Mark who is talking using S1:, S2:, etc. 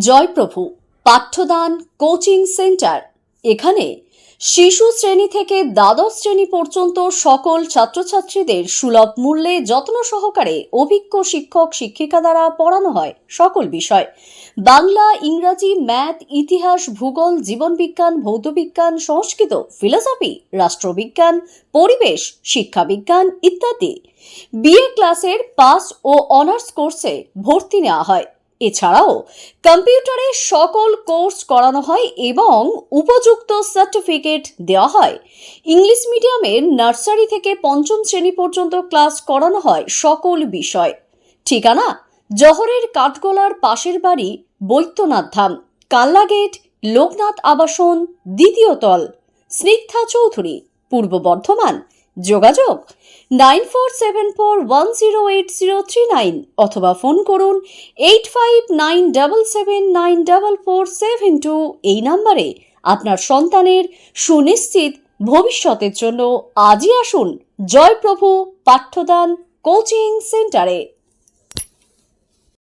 S1: জয়প্রভু পাঠ্যদান, coaching centre. এখানে শিশু শ্রেণি থেকে দ্বাদশ শ্রেণি পর্যন্ত সকল ছাত্রছাত্রীদের সুলভ মূল্যে যত্ন সহকারে অভিজ্ঞ শিক্ষক, শিক্ষিকা দ্বারা পড়ানো হয়। সকল বিষয়। বাংলা, ইংরাজি, ম্যাথ, ইতিহাস, ভূগোল, জীবনবিজ্ঞান, ভৌতবিজ্ঞান, সংস্কৃত, ফিলোসফি, রাষ্ট্রবিজ্ঞান, পরিবেশ, শিক্ষাবিজ্ঞান ইত্যাদি। বিএ ক্লাসের পাস ও অনার্স কোর্সে ভর্তি নেওয়া হয়। এছাড়াও কম্পিউটারে সকল কোর্স করানো হয় এবং উপযুক্ত সার্টিফিকেট দেওয়া হয়। ইংলিশ মিডিয়ামের নার্সারি থেকে পঞ্চম শ্রেণি পর্যন্ত ক্লাস করানো হয় সকল বিষয়। ঠিকানা? জহরের কাঠগোলার পাশের বাড়ি বৈদ্যনাথ ধাম। কাল্লা গেট লোকনাথ আবাসন, দ্বিতীয় তল। স্নিগ্ধা চৌধুরী, পূর্ব বর্ধমান। যোগাযোগ nine four seven four one zero eight zero three nine অথবা ফোন করুন eight five nine double seven nine double four seven two এই নাম্বারে। আপনার সন্তানের সুনিশ্চিত ভবিষ্যতের জন্য আজই আসুন জয়প্রভু পাঠ্যদান কোচিং সেন্টারে।